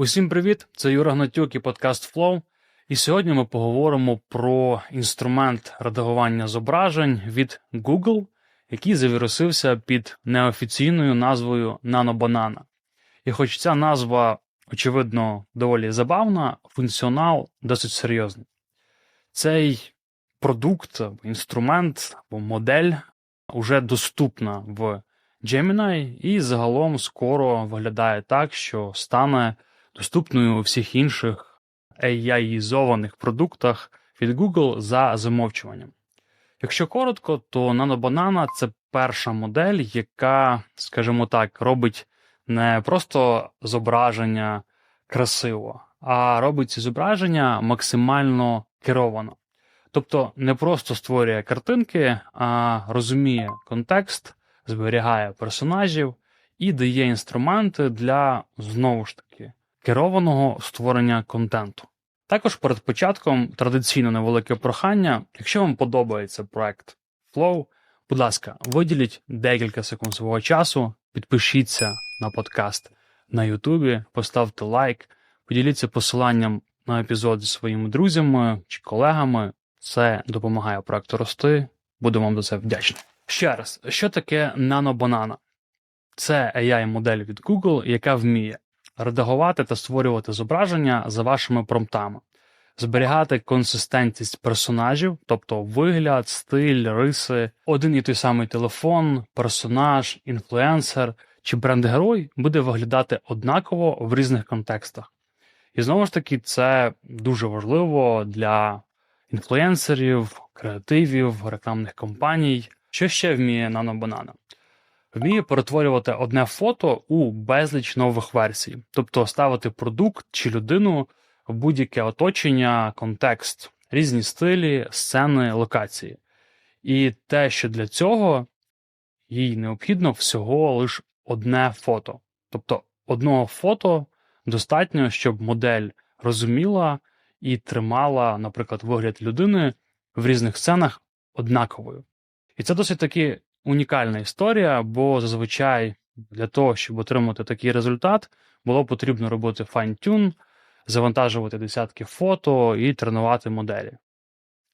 Усім привіт! Це Юра Гнатюк і подкаст Flow. І сьогодні ми поговоримо про інструмент редагування зображень від Google, який завірусився під неофіційною назвою NanoBanana. І хоч ця назва, очевидно, доволі забавна, функціонал досить серйозний. Цей продукт, інструмент або модель вже доступна в Gemini і загалом скоро виглядає так, що стане доступною у всіх інших AI-зованих продуктах від Google за замовчуванням. Якщо коротко, то NanoBanana – це перша модель, яка, скажімо так, робить не просто зображення красиво, а робить ці зображення максимально керовано. Тобто не просто створює картинки, а розуміє контекст, зберігає персонажів і дає інструменти для знову ж таки керованого створення контенту. Також перед початком традиційно невелике прохання. Якщо вам подобається проект Flow, будь ласка, виділіть декілька секунд свого часу, підпишіться на подкаст на Ютубі, поставте лайк, поділіться посиланням на епізод зі своїми друзями чи колегами. Це допомагає проекту рости. Буду вам за це вдячний. Ще раз, що таке NanoBanana? Це AI-модель від Google, яка вміє редагувати та створювати зображення за вашими промптами, зберігати консистентність персонажів, тобто вигляд, стиль, риси, один і той самий телефон, персонаж, інфлюенсер чи бренд-герой буде виглядати однаково в різних контекстах. І знову ж таки, це дуже важливо для інфлюенсерів, креативів, рекламних кампаній. Що ще вміє NanoBanana? Вміє перетворювати одне фото у безліч нових версій, тобто ставити продукт чи людину в будь-яке оточення, контекст, різні стилі, сцени, локації. І те, що для цього їй необхідно всього лише одне фото. Тобто одного фото достатньо, щоб модель розуміла і тримала, наприклад, вигляд людини в різних сценах однаковою. І це досить таки унікальна історія, бо зазвичай для того, щоб отримати такий результат, було потрібно робити файн-тюн, завантажувати десятки фото і тренувати моделі.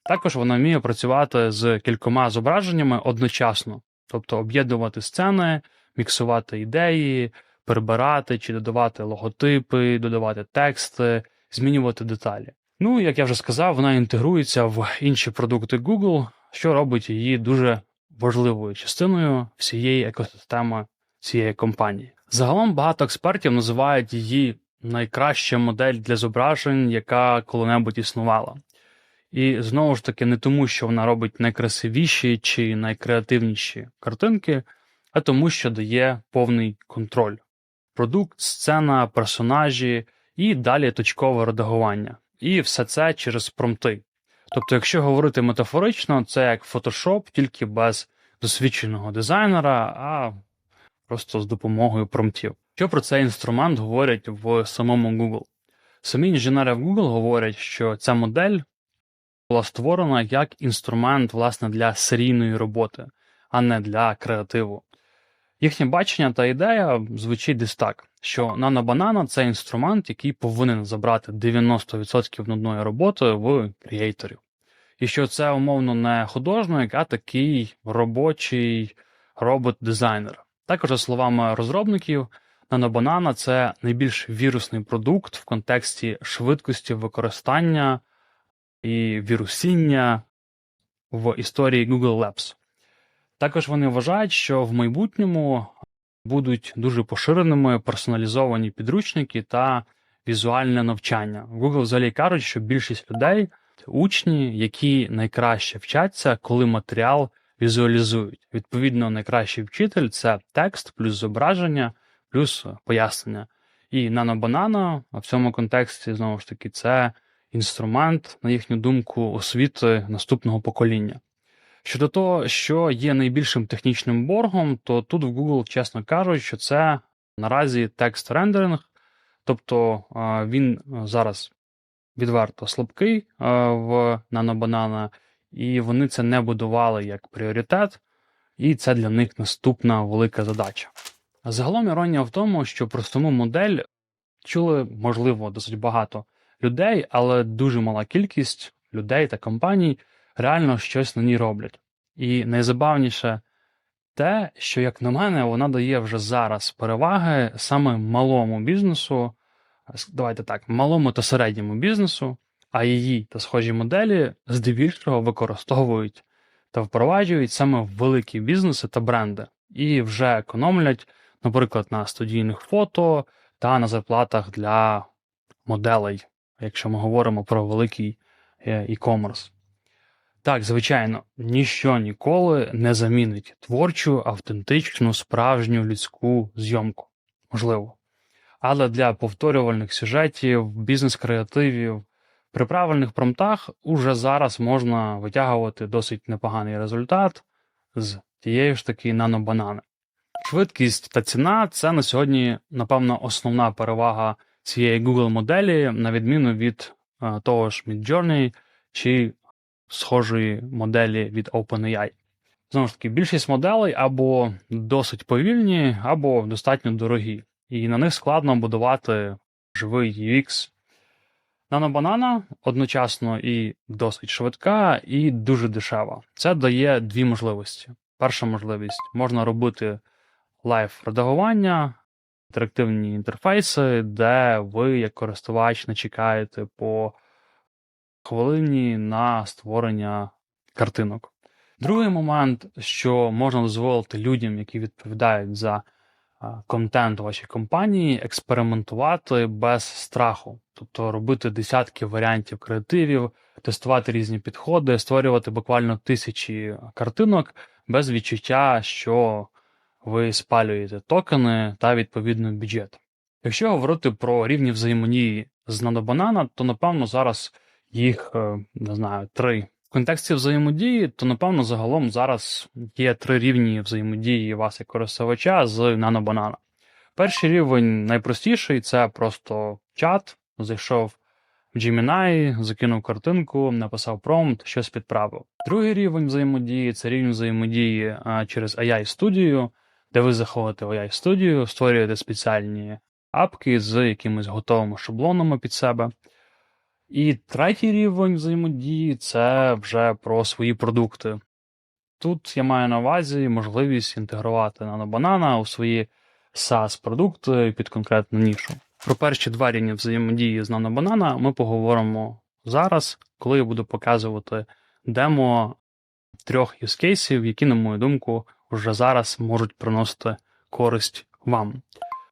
Також вона вміє працювати з кількома зображеннями одночасно, тобто об'єднувати сцени, міксувати ідеї, прибирати чи додавати логотипи, додавати тексти, змінювати деталі. Ну, як я вже сказав, вона інтегрується в інші продукти Google, що робить її дуже важливою частиною всієї екосистеми цієї компанії. Загалом багато експертів називають її найкраща модель для зображень, яка коли-небудь існувала. І знову ж таки, не тому, що вона робить найкрасивіші чи найкреативніші картинки, а тому, що дає повний контроль. Продукт, сцена, персонажі і далі точкове редагування. І все це через промти. Тобто, якщо говорити метафорично, це як Photoshop, тільки без досвідченого дизайнера, а просто з допомогою промптів. Що про цей інструмент говорять в самому Google? Самі інженери в Google говорять, що ця модель була створена як інструмент власне, для серійної роботи, а не для креативу. Їхнє бачення та ідея звучить десь так, що NanoBanana – це інструмент, який повинен забрати 90% нудної роботи в креаторів. І що це умовно не художник, а такий робочий робот-дизайнер. Також, за словами розробників, NanoBanana – це найбільш вірусний продукт в контексті швидкості використання і вірусіння в історії Google Labs. Також вони вважають, що в майбутньому будуть дуже поширеними персоналізовані підручники та візуальне навчання. Google взагалі кажуть, що більшість людей учні, які найкраще вчаться, коли матеріал візуалізують. Відповідно, найкращий вчитель це текст, плюс зображення, плюс пояснення. І NanoBanana в цьому контексті знову ж таки це інструмент, на їхню думку, освіти наступного покоління. Щодо того, що є найбільшим технічним боргом, то тут в Google чесно кажуть, що це наразі текст рендеринг, тобто він зараз відверто слабкий в NanoBanana, і вони це не будували як пріоритет, і це для них наступна велика задача. Загалом іронія в тому, що про саму модель чули, можливо, досить багато людей, але дуже мала кількість людей та компаній реально щось на ній роблять. І найзабавніше те, що, як на мене, вона дає вже зараз переваги саме малому бізнесу, давайте так, малому та середньому бізнесу, а її та схожі моделі здебільшого використовують та впроваджують саме великі бізнеси та бренди, і вже економлять, наприклад, на студійних фото та на зарплатах для моделей, якщо ми говоримо про великий е, e-commerce. Так, звичайно, ніщо ніколи не замінить творчу, автентичну, справжню людську зйомку. Можливо. Але для повторювальних сюжетів, бізнес-креативів, при правильних промптах уже зараз можна витягувати досить непоганий результат з тієї ж таки нанобанани. Швидкість та ціна це на сьогодні, напевно, основна перевага цієї Google моделі, на відміну від е, того ж Midjourney чи схожої моделі від OpenAI. Знову ж таки, більшість моделей або досить повільні, або достатньо дорогі, і на них складно будувати живий UX. Нанобанана одночасно і досить швидка, і дуже дешева. Це дає дві можливості. Перша можливість можна робити лайв-редагування, інтерактивні інтерфейси, де ви, як користувач, не чекаєте по хвилині на створення картинок. Другий момент, що можна дозволити людям, які відповідають за контент у вашій компанії, експериментувати без страху, тобто робити десятки варіантів креативів, тестувати різні підходи, створювати буквально тисячі картинок без відчуття, що ви спалюєте токени та відповідно бюджет. Якщо говорити про рівні взаємодії з NanoBanana, то напевно зараз їх е, не знаю три. Контексті взаємодії, то напевно загалом зараз є три рівні взаємодії вас як користувача з NanoBanana. Перший рівень найпростіший це просто чат. Зайшов в Gemini, закинув картинку, написав промпт, щось підправив. Другий рівень взаємодії це рівень взаємодії через AI Studio, де ви заходите в AI Studio, створюєте спеціальні апки з якимись готовими шаблонами під себе. І третій рівень взаємодії це вже про свої продукти. Тут я маю на увазі можливість інтегрувати нанобанана у свої SaaS-продукти під конкретну нішу. Про перші два рівні взаємодії з нанобанана ми поговоримо зараз, коли я буду показувати демо трьох юзкейсів, які, на мою думку, вже зараз можуть приносити користь вам.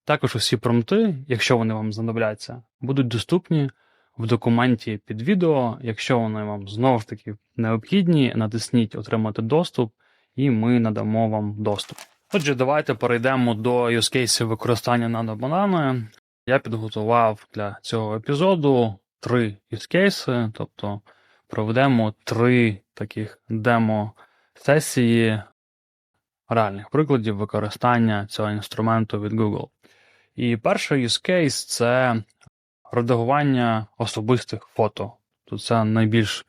Також усі промпти, якщо вони вам знадобляться, будуть доступні в документі під відео. Якщо вони вам знову ж таки необхідні, натисніть Отримати доступ, і ми надамо вам доступ. Отже, давайте перейдемо до юзкейсів використання нанобанани. Я підготував для цього епізоду три юзкейси, тобто проведемо три таких демо-сесії реальних прикладів використання цього інструменту від Google. І перший use case – це редагування особистих фото. Тут це найбільш,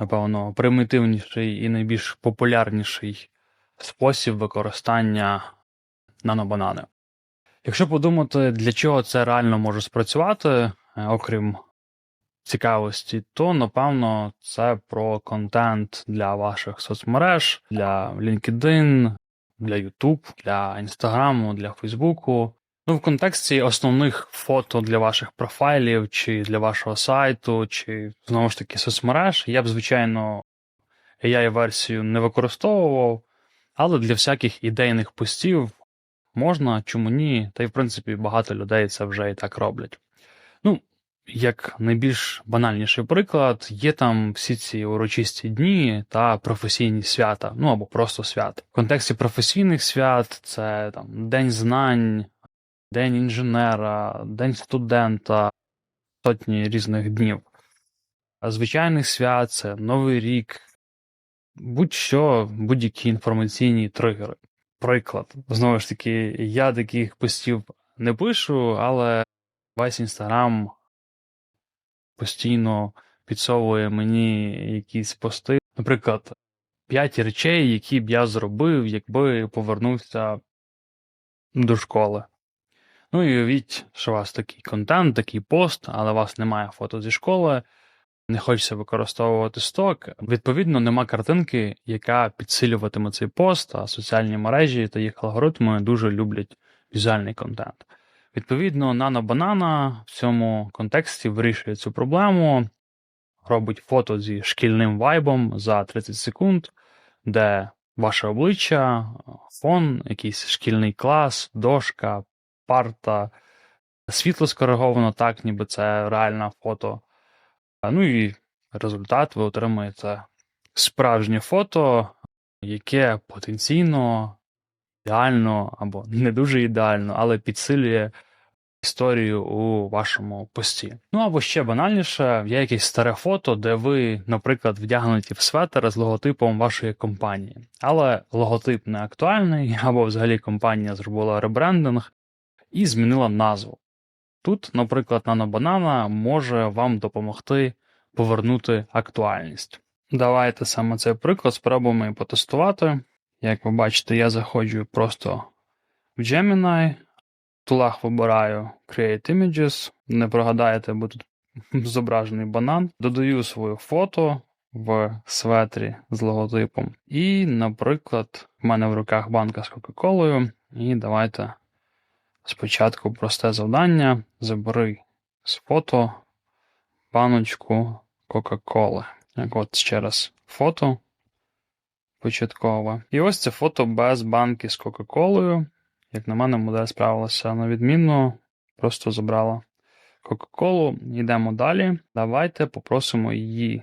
напевно, примітивніший і найбільш популярніший спосіб використання нанобанани. Якщо подумати, для чого це реально може спрацювати, е, окрім цікавості, то напевно це про контент для ваших соцмереж, для LinkedIn, для YouTube, для Instagram, для Facebook. Ну, в контексті основних фото для ваших профайлів, чи для вашого сайту, чи знову ж таки соцмереж, я б, звичайно, AI-версію не використовував, але для всяких ідейних постів можна, чому ні, та й в принципі багато людей це вже і так роблять. Ну, як найбільш банальніший приклад, є там всі ці урочисті дні та професійні свята, ну або просто свят. В контексті професійних свят це там День знань, День інженера, День студента, сотні різних днів. Звичайних свят це Новий рік, будь-що, будь-які інформаційні тригери. Приклад. Знову ж таки, я таких постів не пишу, але весь інстаграм постійно підсовує мені якісь пости. Наприклад, п'ять речей, які б я зробив, якби повернувся до школи. Ну і уявіть, що у вас такий контент, такий пост, але у вас немає фото зі школи, не хочеться використовувати сток. Відповідно, нема картинки, яка підсилюватиме цей пост, а соціальні мережі та їх алгоритми дуже люблять візуальний контент. Відповідно, нано-банана в цьому контексті вирішує цю проблему, робить фото зі шкільним вайбом за 30 секунд, де ваше обличчя, фон, якийсь шкільний клас, дошка, парта, світло скориговано так, ніби це реальне фото. Ну і результат ви отримаєте справжнє фото, яке потенційно ідеально або не дуже ідеально, але підсилює історію у вашому пості. Ну або ще банальніше, є якесь старе фото, де ви, наприклад, вдягнуті в светер з логотипом вашої компанії, але логотип не актуальний, або взагалі компанія зробила ребрендинг і змінила назву. Тут, наприклад, NanoBanana може вам допомогти повернути актуальність. Давайте саме цей приклад спробуємо і потестувати. Як ви бачите, я заходжу просто в Gemini, в тулах вибираю Create Images, не прогадаєте, бо тут зображений банан. Додаю своє фото в светрі з логотипом. І, наприклад, в мене в руках банка з Кока-Колою. І давайте спочатку просте завдання. Забери з фото баночку Кока-Коли. Як от ще раз фото початкове. І ось це фото без банки з Кока-Колою. Як на мене, модель справилася на відмінно, просто забрала Кока-Колу. Йдемо далі. Давайте попросимо її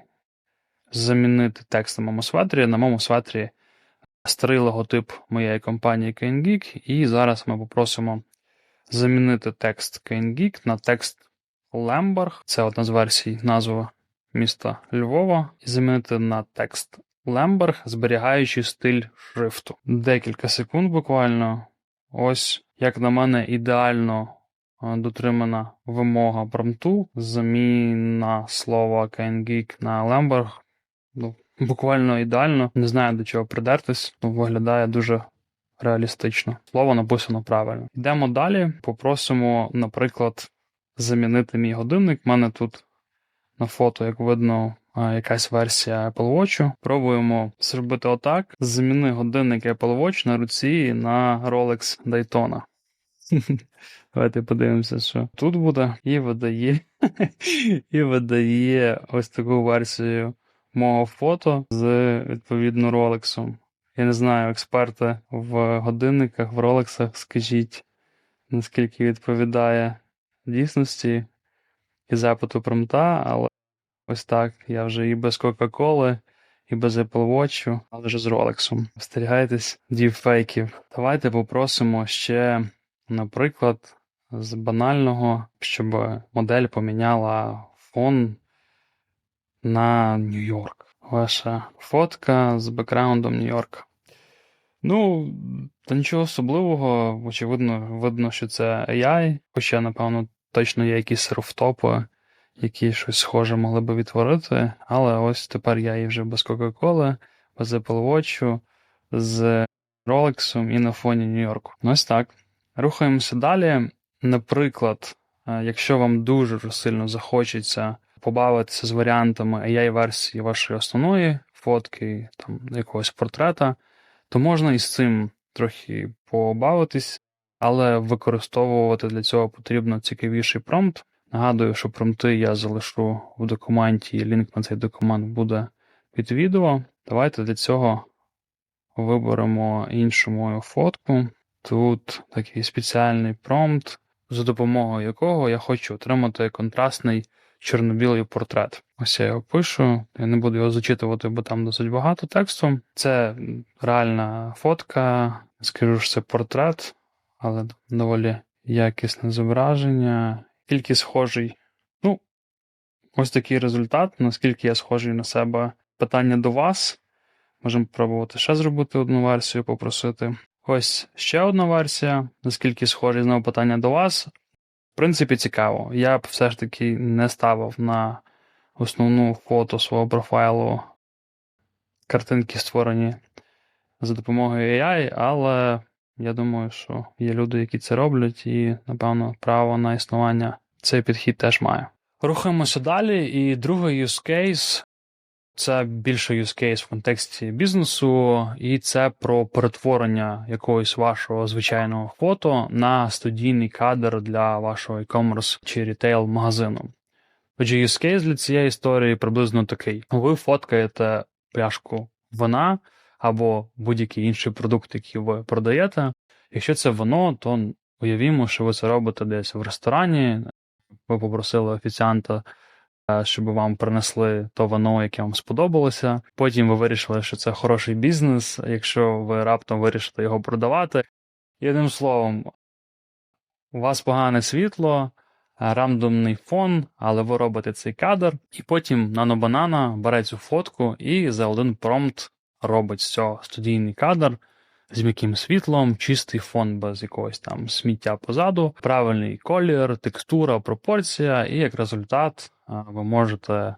замінити текст на моєму светрі. На моєму светрі старий логотип моєї компанії CaneGeek, і зараз ми попросимо замінити текст CaneGeek на текст Лемберг. Це одна з версій назви міста Львова, і замінити на текст Лемберг, зберігаючи стиль шрифту. Декілька секунд буквально. Ось, як на мене, ідеально дотримана вимога промту, заміна слова CaneGeek на Лемберг. Ну, Буквально ідеально. Не знаю до чого придертись, але виглядає дуже реалістично. Слово написано правильно. Йдемо далі. Попросимо, наприклад, замінити мій годинник. У мене тут на фото, як видно, якась версія Apple Watch. Пробуємо зробити отак: заміни годинник Apple Watch на руці на Rolex Daytona. Давайте подивимося, що тут буде, і видає, і видає ось таку версію мого фото з відповідно Ролексом. Я не знаю, експерти в годинниках, в Ролексах, скажіть, наскільки відповідає дійсності і запиту промта, але ось так я вже і без Кока-Коли, і без Apple Watch, але вже з Ролексом. Остерігайтесь діпфейків. Давайте попросимо ще, наприклад, з банального, щоб модель поміняла фон на Нью-Йорк. Ваша фотка з бекграундом Нью-Йорка. Ну, та нічого особливого, очевидно, видно, що це AI, хоча, напевно, точно є якісь руфтопи, які щось схоже могли би відтворити. Але ось тепер я і вже без Кока-Коли, без Apple Watch, з Rolex і на фоні Нью-Йорку. Ну, ось так. Рухаємося далі. Наприклад, якщо вам дуже сильно захочеться побавитися з варіантами AI-версії вашої основної фотки, там якогось портрета, то можна із цим трохи побавитись, але використовувати для цього потрібно цікавіший промпт. Нагадую, що промпти я залишу в документі, і лінк на цей документ буде під відео. Давайте для цього виберемо іншу мою фотку. Тут такий спеціальний промпт, за допомогою якого я хочу отримати контрастний чорно-білий портрет. Ось я його пишу. Я не буду його зачитувати, бо там досить багато тексту. Це реальна фотка. Скажу, що це портрет, але доволі якісне зображення. Тільки схожий. Ну, ось такий результат. Наскільки я схожий на себе. Питання до вас. Можемо пробувати ще зробити одну версію, попросити. Ось ще одна версія. Наскільки схожий знову питання до вас принципі, цікаво. Я б все ж таки не ставив на основну фото свого профайлу картинки, створені за допомогою AI, але Я думаю, що є люди, які це роблять, і, напевно, право на існування цей підхід теж має. Рухаємося далі. І другий use case це більше use case в контексті бізнесу, і це про перетворення якогось вашого звичайного фото на студійний кадр для вашого e-commerce чи рітейл магазину. Отже, use для цієї історії приблизно такий: ви фоткаєте пляшку вина або будь-який інший продукт, який ви продаєте. Якщо це вино, то уявімо, що ви це робите десь в ресторані. Ви попросили офіціанта, щоб вам принесли то вино, яке вам сподобалося. Потім ви вирішили, що це хороший бізнес, якщо ви раптом вирішите його продавати. І словом, у вас погане світло, рандомний фон, але ви робите цей кадр, і потім нанобанана бере цю фотку і за один промпт робить з цього студійний кадр з м'яким світлом, чистий фон без якогось там сміття позаду, правильний колір, текстура, пропорція, і як результат ви можете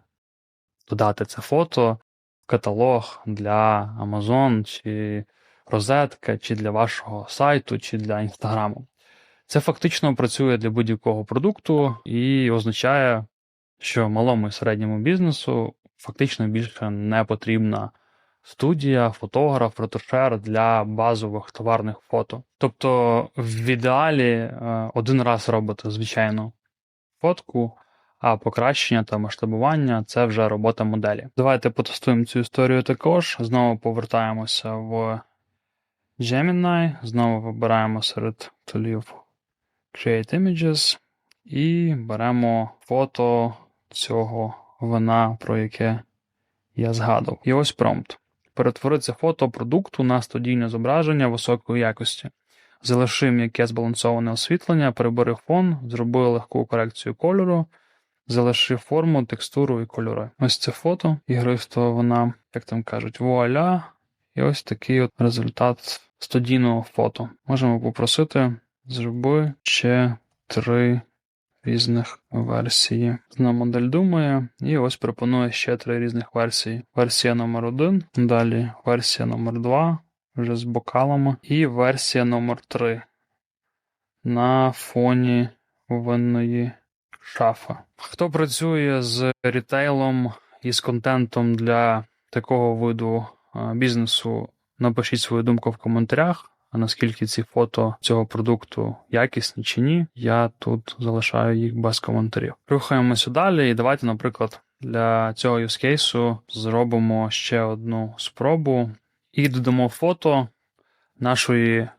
додати це фото в каталог для Amazon чи розетка, чи для вашого сайту, чи для інстаграму. Це фактично працює для будь-якого продукту і означає, що малому і середньому бізнесу фактично більше не потрібна студія, фотограф, ретушер для базових товарних фото. Тобто, в ідеалі е, один раз робити звичайну фотку, а покращення та масштабування це вже робота моделі. Давайте потестуємо цю історію також. Знову повертаємося в Gemini, знову вибираємо серед тулів Create Images і беремо фото цього вина, про яке я згадував. І ось промпт. Перетвори фото продукту на студійне зображення високої якості. Залиши м'яке збалансоване освітлення, прибери фон, зроби легку корекцію кольору, залиши форму, текстуру і кольори. Ось це фото. Ігристо вона, як там кажуть, вуаля. І ось такий от результат студійного фото. Можемо попросити, зроби ще три різних версії. Знову модель думає, і ось пропонує ще три різних версії. Версія номер 1 далі версія номер 2 вже з бокалами, і версія номер 3 на фоні винної шафи. Хто працює з рітейлом і з контентом для такого виду бізнесу, напишіть свою думку в коментарях. А наскільки ці фото цього продукту якісні чи ні, я тут залишаю їх без коментарів. Рухаємося далі, і давайте, наприклад, для цього юзкейсу зробимо ще одну спробу і додамо фото нашої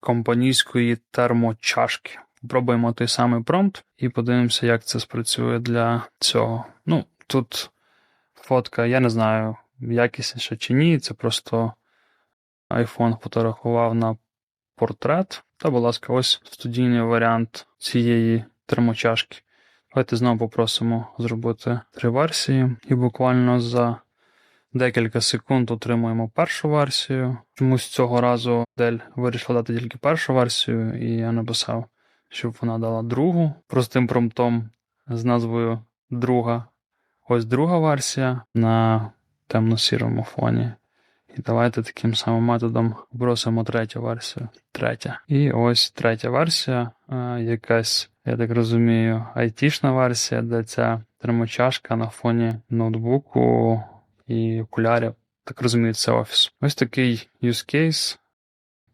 компанійської термочашки. Пробуємо той самий промпт і подивимося, як це спрацює для цього. Ну, тут фотка, я не знаю, якісніша чи ні, це просто iPhone фотографував на портрет. Та, будь ласка, ось студійний варіант цієї термочашки. Давайте знову попросимо зробити три версії, і буквально за декілька секунд отримуємо першу версію. Чомусь цього разу Dell вирішила дати тільки першу версію, і я написав, щоб вона дала другу простим промптом з назвою Друга. Ось друга версія на темно-сірому фоні. І давайте таким самим методом бросимо третю версію. Третя. І ось третя версія, якась, я так розумію, айтішна версія, де ця термочашка на фоні ноутбуку і окулярів. Так розумію, це офіс. Ось такий use case.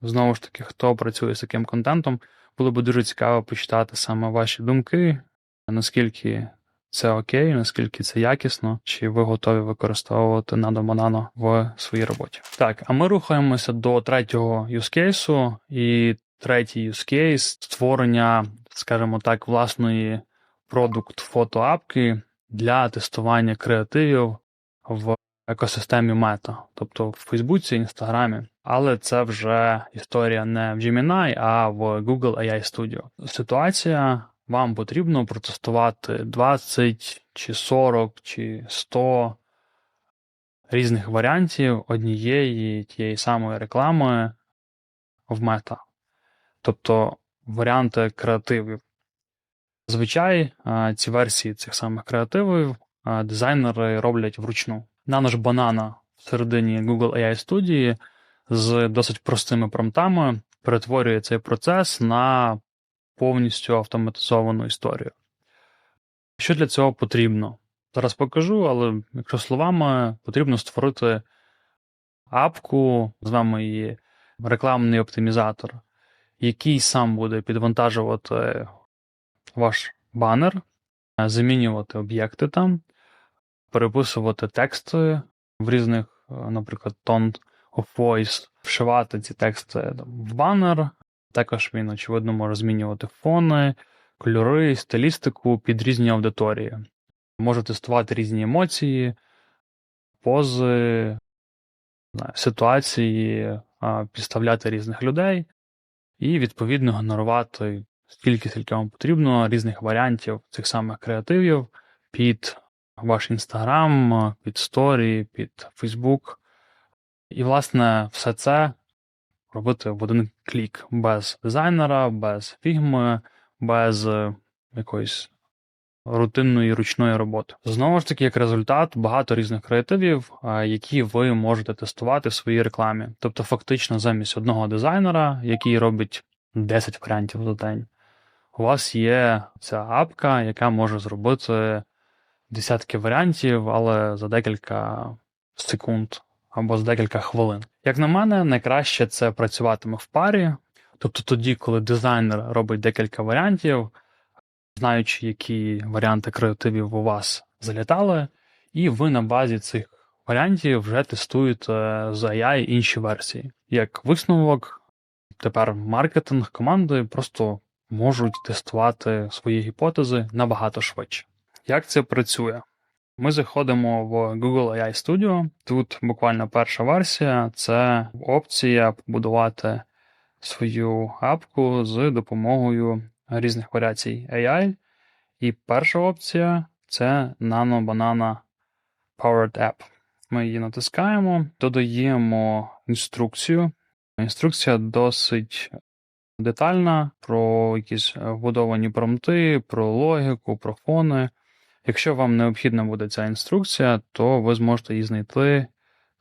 Знову ж таки, хто працює з таким контентом, було б дуже цікаво почитати саме ваші думки, наскільки це окей, наскільки це якісно, чи ви готові використовувати Nano Monano в своїй роботі. Так, а ми рухаємося до третього юзкейсу, і третій юзкейс створення, скажімо так, власної продукт фотоапки для тестування креативів в екосистемі Meta, тобто в Фейсбуці, Інстаграмі. Але це вже історія не в Gemini, а в Google AI Studio. Ситуація вам потрібно протестувати 20 чи 40 чи 100 різних варіантів однієї тієї самої реклами в мета. Тобто варіанти креативів. Зазвичай ці версії цих самих креативів дизайнери роблять вручну. Нано ж банана в середині Google AI студії з досить простими промптами перетворює цей процес на повністю автоматизовану історію. Що для цього потрібно? Зараз покажу, але якщо словами, потрібно створити апку, назвемо її рекламний оптимізатор, який сам буде підвантажувати ваш банер, замінювати об'єкти там, переписувати тексти в різних, наприклад, tone of voice, вшивати ці тексти в банер. Також він, очевидно, може змінювати фони, кольори, стилістику під різні аудиторії. Може тестувати різні емоції, пози, ситуації, підставляти різних людей і, відповідно, генерувати стільки, скільки вам потрібно, різних варіантів цих самих креативів під ваш інстаграм, під сторі, під Фейсбук. І, власне, все це робити в один клік без дизайнера, без фігми, без е, якоїсь рутинної ручної роботи. Знову ж таки, як результат, багато різних креативів, які ви можете тестувати в своїй рекламі. Тобто, фактично, замість одного дизайнера, який робить 10 варіантів за день, у вас є ця апка, яка може зробити десятки варіантів, але за декілька секунд або за декілька хвилин. Як на мене, найкраще це працюватиме в парі. Тобто тоді, коли дизайнер робить декілька варіантів, знаючи, які варіанти креативів у вас залітали, і ви на базі цих варіантів вже тестуєте з AI інші версії. Як висновок, тепер маркетинг команди просто можуть тестувати свої гіпотези набагато швидше. Як це працює? Ми заходимо в Google AI Studio. Тут буквально перша версія це опція побудувати свою апку з допомогою різних варіацій AI. І перша опція це Nano Banana Powered App. Ми її натискаємо, додаємо інструкцію. Інструкція досить детальна про якісь вбудовані промти, про логіку, про фони. Якщо вам необхідна буде ця інструкція, то ви зможете її знайти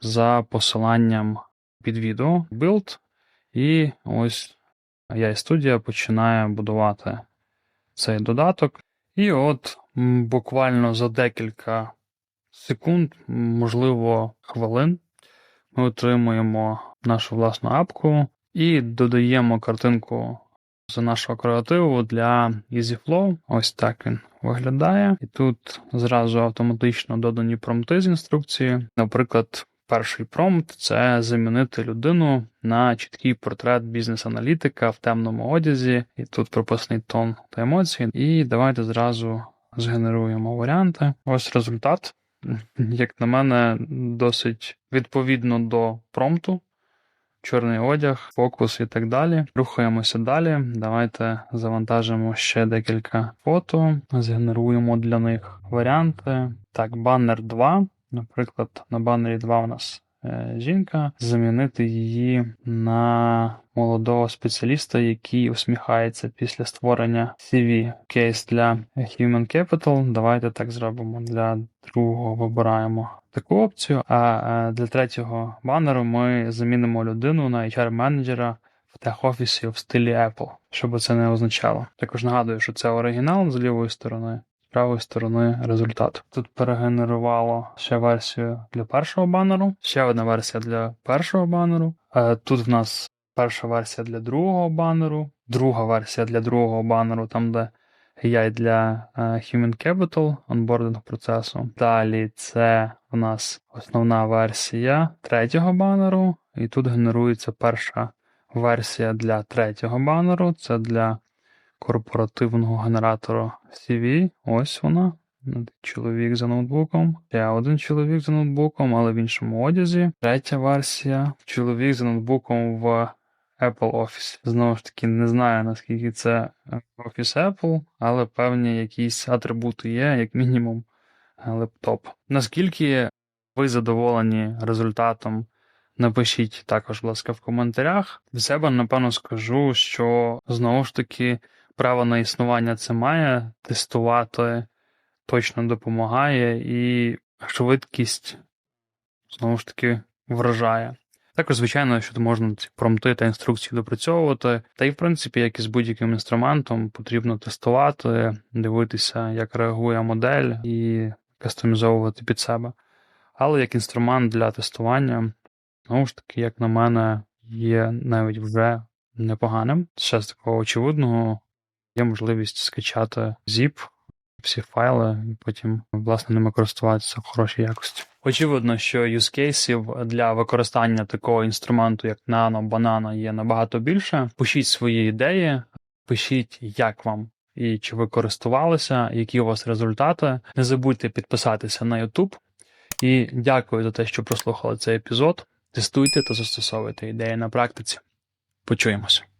за посиланням під відео Build. І ось AI Studio починає будувати цей додаток. І от буквально за декілька секунд, можливо, хвилин, ми отримуємо нашу власну апку і додаємо картинку з нашого креативу для EasyFlow. Ось так він виглядає. І тут зразу автоматично додані промпти з інструкції. Наприклад, перший промпт це замінити людину на чіткий портрет бізнес-аналітика в темному одязі. І тут прописаний тон та емоції. І давайте зразу згенеруємо варіанти. Ось результат. Як на мене, досить відповідно до промпту чорний одяг, фокус і так далі. Рухаємося далі. Давайте завантажимо ще декілька фото, згенеруємо для них варіанти. Так, банер 2. Наприклад, на банері 2 у нас жінка. Замінити її на молодого спеціаліста, який усміхається після створення CV. Кейс для Human Capital. Давайте так зробимо. Для другого вибираємо таку опцію. А е, для третього банеру ми замінимо людину на HR-менеджера в тех-офісі в стилі Apple, що би це не означало. Також нагадую, що це оригінал з лівої сторони. Правої сторони результат. Тут перегенерувало ще версію для першого банеру, ще одна версія для першого банеру. Е, Тут в нас перша версія для другого банеру, друга версія для другого банеру, там де AI для е, Human Capital онбординг процесу. Далі це у нас основна версія третього банеру, і тут генерується перша версія для третього банеру. Це для корпоративного генератора CV. Ось вона. Чоловік за ноутбуком. Ще один чоловік за ноутбуком, але в іншому одязі. Третя версія. Чоловік за ноутбуком в Apple Office. Знову ж таки, не знаю наскільки це Office Apple, але певні якісь атрибути є, як мінімум, лептоп. Наскільки ви задоволені результатом? Напишіть також, будь ласка, в коментарях. Від себе, напевно, скажу, що знову ж таки право на існування це має тестувати точно допомагає, і швидкість знову ж таки вражає. Також, звичайно, що можна ці промпти та інструкції допрацьовувати. Та й, в принципі, як і з будь-яким інструментом, потрібно тестувати, дивитися, як реагує модель, і кастомізовувати під себе. Але як інструмент для тестування, знову ж таки, як на мене, є навіть вже непоганим. Ще з такого очевидного є можливість скачати zip, всі файли, і потім, власне, ними користуватися в хорошій якості. Очевидно, що юзкейсів для використання такого інструменту, як Nano, Banana, є набагато більше. Пишіть свої ідеї, пишіть, як вам і чи ви користувалися, які у вас результати. Не забудьте підписатися на YouTube. І дякую за те, що прослухали цей епізод. Тестуйте та застосовуйте ідеї на практиці. Почуємося.